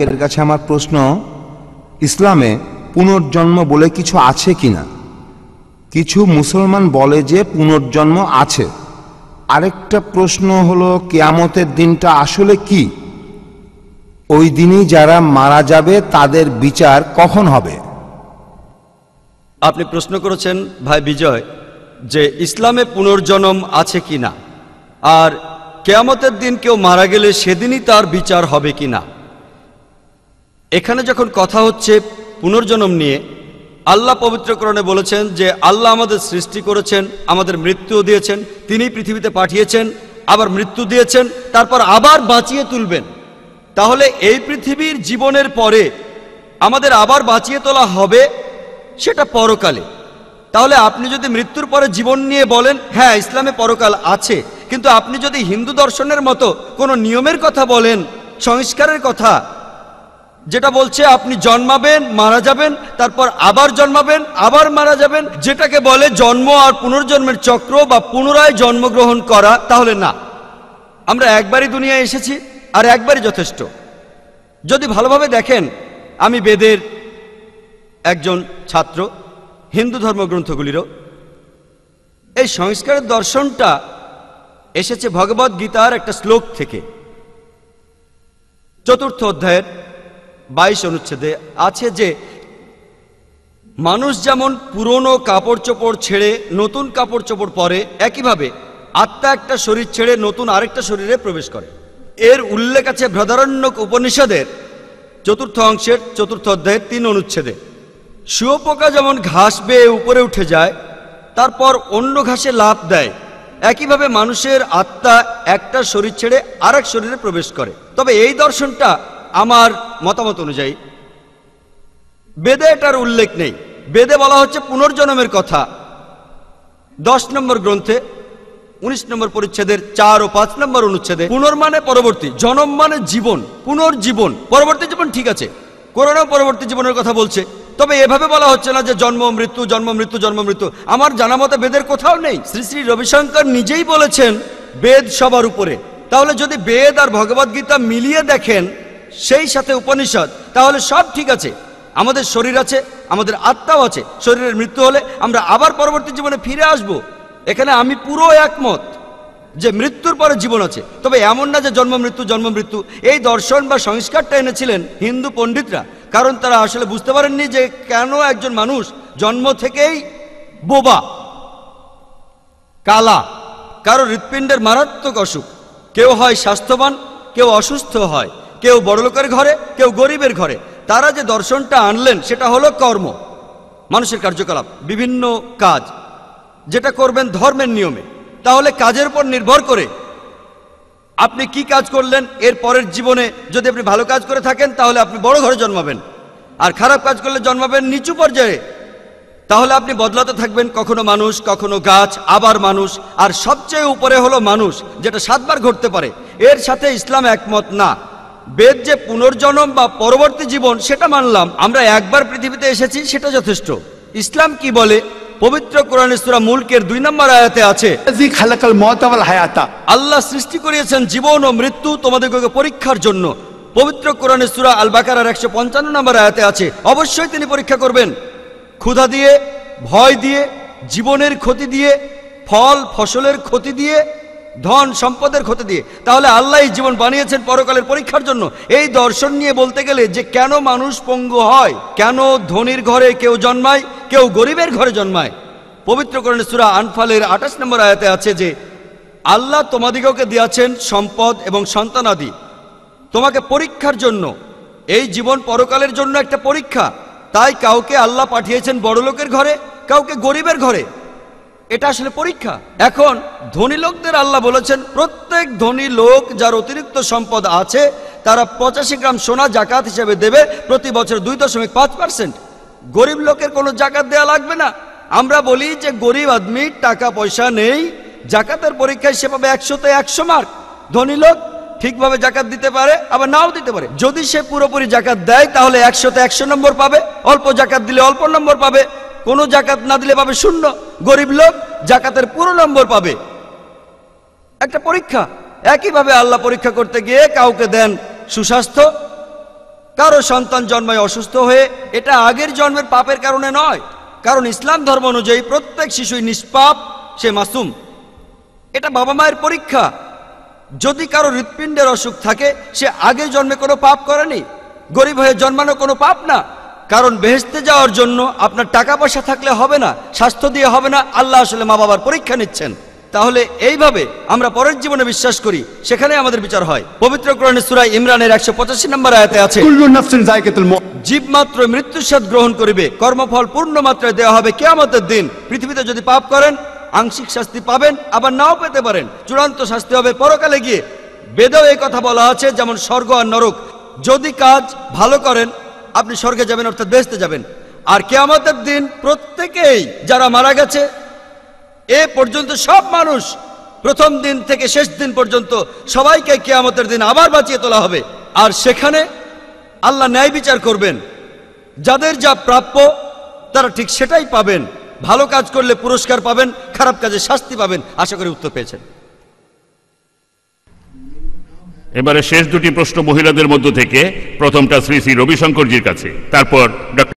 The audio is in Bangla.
এর কাছে আমার প্রশ্ন, ইসলামে পুনর্জন্ম বলে কিছু আছে কিনা? কিছু মুসলমান বলে যে পুনর্জন্ম আছে। আরেকটা প্রশ্ন হলো, কেয়ামতের দিনটা আসলে কি? ওই দিনই যারা মারা যাবে, তাদের বিচার কখন হবে? আপনি প্রশ্ন করেছেন, ভাই বিজয়, যে ইসলামে পুনর্জন্ম আছে কিনা? আর কেয়ামতের দিন কেউ মারা গেলে সেদিনই তার বিচার হবে কিনা? এখানে যখন কথা হচ্ছে পুনর্জন্ম নিয়ে, আল্লাহ পবিত্রকরণে বলেছেন যে আল্লাহ আমাদের সৃষ্টি করেছেন, আমাদের মৃত্যুও দিয়েছেন, তিনি পৃথিবীতে পাঠিয়েছেন, আবার মৃত্যু দিয়েছেন, তারপর আবার বাঁচিয়ে তুলবেন। তাহলে এই পৃথিবীর জীবনের পরে আমাদের আবার বাঁচিয়ে তোলা হবে সেটা পরকালে। তাহলে আপনি যদি মৃত্যুর পরে জীবন নিয়ে বলেন হ্যাঁ ইসলামে পরকাল আছে, কিন্তু আপনি যদি হিন্দু দর্শনের মতো কোনো নিয়মের কথা বলেন, সংস্কারের কথা যেটা বলছে আপনি জন্মাবেন, মারা যাবেন, তারপর আবার জন্মাবেন, আবার মারা যাবেন, যেটাকে বলে জন্ম আর পুনর্জন্মের চক্র বা পুনরায় জন্মগ্রহণ করা, তাহলে না। আমরা একবারই দুনিয়ায় এসেছি আর একবারই যথেষ্ট। যদি ভালোভাবে দেখেন, আমি বেদের একজন ছাত্র, হিন্দু ধর্মগ্রন্থগুলিরও। এই সংস্কারের দর্শনটা এসেছে ভগবদ গীতার একটা শ্লোক থেকে। চতুর্থ অধ্যায়ের বাইশ অনুচ্ছেদে আছে যে, মানুষ যেমন পুরনো কাপড় চোপড় ছেড়ে নতুন কাপড় চোপড় পরে, একইভাবে আত্মা একটা শরীর ছেড়ে নতুন আরেকটা শরীরে প্রবেশ করে। এর উল্লেখ আছে বৃহদারণ্যক উপনিষদের চতুর্থ অংশের চতুর্থ অধ্যায়ের তিন অনুচ্ছেদে। শুয়োপোকা যেমন ঘাস বেয়ে উপরে উঠে যায়, তারপর অন্য ঘাসে লাভ দেয়, একইভাবে মানুষের আত্মা একটা শরীর ছেড়ে আরেক শরীরে প্রবেশ করে। তবে এই দর্শনটা আমার মতামত অনুযায়ী, বেদে এটার উল্লেখ নেই। বেদে বলা হচ্ছে পুনর্জন্মের কথা। দশ নম্বর গ্রন্থে, উনিশ নম্বর পরিচ্ছেদের চার ও পাঁচ নম্বর অনুচ্ছেদে, পুনর্মানে পরবর্তী, জনম মানে জীবন, পুনর্জীবন, পরবর্তী জীবন ঠিক আছে। করোনা পরবর্তী জীবনের কথা বলছে। তবে এভাবে বলা হচ্ছে না যে জন্ম, মৃত্যু জন্ম মৃত্যু জন্ম, মৃত্যু। আমার জানা মতে বেদের কোথাও নেই। শ্রী শ্রী রবিশঙ্কর নিজেই বলেছেন, বেদ সবার উপরে। তাহলে যদি বেদ আর ভগবদ্গীতা মিলিয়ে দেখেন সেই সাথে উপনিষদ। তাহলে সব ঠিক আছে। আমাদের শরীর আছে, আমাদের আত্মাও আছে। শরীরের মৃত্যু হলে আমরা আবার পরবর্তী জীবনে ফিরে আসব। এখানে আমি পুরো একমত যে মৃত্যুর পরে জীবন আছে। তবে এমন না যে জন্ম মৃত্যু জন্ম মৃত্যু। এই দর্শন বা সংস্কারটা এনেছিলেন হিন্দু পণ্ডিতরা। কারণ তারা আসলে বুঝতে পারেননি যে কেন একজন মানুষ জন্ম থেকেই বোবা, কালা। কারও হৃৎপিণ্ডের মারাত্মক অসুখ। কেউ হয় স্বাস্থ্যবান, কেউ অসুস্থ হয়। কেউ বড়লোকের ঘরে, কেউ গরিবের ঘরে। তারা যে দর্শনটা আনলেন, সেটা হলো কর্ম, মানুষের কার্যকলাপ, বিভিন্ন কাজ। যেটা করবেন ধর্মের নিয়মে। তাহলে কাজের উপর নির্ভর করে আপনি কি কাজ করলেন, এর পরের জীবনে যদি আপনি ভালো কাজ করে থাকেন, তাহলে আপনি বড় ঘরে জন্মাবেন। আর খারাপ কাজ করলে জন্মাবেন নিচু পর্যায়ে। তাহলে আপনি বদলাতে থাকবেন কখনো মানুষ, কখনো গাছ, আবার মানুষ। আর সবচেয়ে উপরে হলো মানুষ, যেটা সাতবার ঘটতে পারে। এর সাথে ইসলাম একমত না। বেদ যে পুনর্জন্ম বা পরবর্তী জীবন সেটা মানলাম আমরা একবার পৃথিবীতে এসেছি সেটা যথেষ্ট। ইসলাম কি বলে? পবিত্র কোরআন সুরা মুলকের দুই নম্বর আয়াতে আছে আল্লাহ সৃষ্টি করিয়েছেন জীবন ও মৃত্যু তোমাদেরকে পরীক্ষার জন্য। পবিত্র কোরআন সুরা আল বাকার একশো পঞ্চান্ন নম্বর আয়াতে আছে অবশ্যই তিনি পরীক্ষা করবেন। ক্ষুধা দিয়ে ভয় দিয়ে জীবনের ক্ষতি দিয়ে ফল ফসলের ক্ষতি দিয়ে ধন সম্পদের ক্ষতি দিয়ে। তাহলে আল্লাহ জীবন বানিয়েছেন পরকালের পরীক্ষার জন্য। এই দর্শন নিয়ে বলতে গেলে যে কেন মানুষ পঙ্গু হয়, কেন ধনির ঘরে কেউ জন্মায়, কেউ গরিবের ঘরে জন্মায়। পবিত্র কোরআনে সুরা আনফালের আঠাশ নম্বর আয়াতে আছে যে, আল্লাহ তোমাদিগকে দিয়াছেন সম্পদ এবং সন্তানাদি। তোমাকে পরীক্ষার জন্য, এই জীবন পরকালের জন্য একটা পরীক্ষা। তাই কাউকে আল্লাহ পাঠিয়েছেন বড়লোকের ঘরে, কাউকে গরিবের ঘরে। এটা আসলে পরীক্ষা। এখন ধনী লোকদের আল্লাহ বলেছেন, প্রত্যেক ধনী লোক যার অতিরিক্ত সম্পদ আছে, তারা পঁচাশি গ্রাম সোনা জাকাত হিসেবে দেবে প্রতি বছর দুই দশমিক পাঁচ পার্সেন্ট। গরিব লোকের কোনো জাকাত দেওয়া লাগবে না। আমরা বলি যে গরিব আদমির টাকা পয়সা নেই, জাকাতের পরীক্ষায় সে পাবে একশোতে একশো মার্ক। ধনী লোক ঠিকভাবে জাকাত দিতে পারে, আবার নাও দিতে পারে। যদি সে পুরোপুরি জাকাত দেয়, তাহলে একশোতে একশো নম্বর পাবে, অল্প জাকাত দিলে অল্প নম্বর পাবে। কোনো জাকাত না দিলে পাবে শূন্য। গরিব লোক জাকাতের পুরো নম্বর পাবে। একটা পরীক্ষা। একইভাবে আল্লাহ পরীক্ষা করতে গিয়ে কাউকে দেন সুস্বাস্থ্য। কারও সন্তান জন্মায় অসুস্থ হয়ে, এটা আগের জন্মের পাপের কারণে নয়। কারণ ইসলাম ধর্ম অনুযায়ী প্রত্যেক শিশুই নিষ্পাপ, সে মাসুম। এটা বাবা মায়ের পরীক্ষা। যদি কারও হৃৎপিণ্ডের অসুখ থাকে, সে আগে জন্মে কোনো পাপ করেনি। গরিব হয়ে জন্মানো কোনো পাপ না। কারণ বেহেস্তে যাওয়ার জন্য আপনার টাকা পয়সা থাকলে হবে না স্বাস্থ্য দিয়ে হবে না আল্লাহ আসলে মা বাবার পরীক্ষা নিচ্ছেন। তাহলে এইভাবে আমরা পরের জীবনে বিশ্বাস করি সেখানে আমাদের বিচার হয়। পবিত্র কোরআনে সুরাই ইমরানের একশো পঁচাশি নম্বর আয়তে আছে জীব মাত্র মৃত্যুর স্বাদ গ্রহণ করিবে কর্মফল পূর্ণ মাত্রায় দেওয়া হবে কেয়ামতের দিন। পৃথিবীতে যদি পাপ করেন আংশিক শাস্তি পাবেন আবার নাও পেতে পারেন। চূড়ান্ত শাস্তি হবে পরকালে গিয়ে। বেদেও এই কথা বলা আছে যেমন স্বর্গ আর নরক। যদি কাজ ভালো করেন আপনি স্বর্গে যাবেন, অর্থাৎ বেসতে যাবেন। আর কেয়ামতের দিন প্রত্যেকেই যারা মারা গেছে, এ পর্যন্ত সব মানুষ প্রথম দিন থেকে শেষ দিন পর্যন্ত সবাইকে কেয়ামতের দিন আবার বাঁচিয়ে তোলা হবে। আর সেখানে আল্লাহ ন্যায় বিচার করবেন। যাদের যা প্রাপ্য, তারা ঠিক সেটাই পাবেন। ভালো কাজ করলে পুরস্কার পাবেন, খারাপ কাজে শাস্তি পাবেন। আশা করি উত্তর পেয়েছেন। এবারে শেষ দুটি প্রশ্ন মহিলাদের মধ্য থেকে। প্রথমটা শ্রী শ্রী রবিশঙ্করজির কাছে। তারপর ডক্টর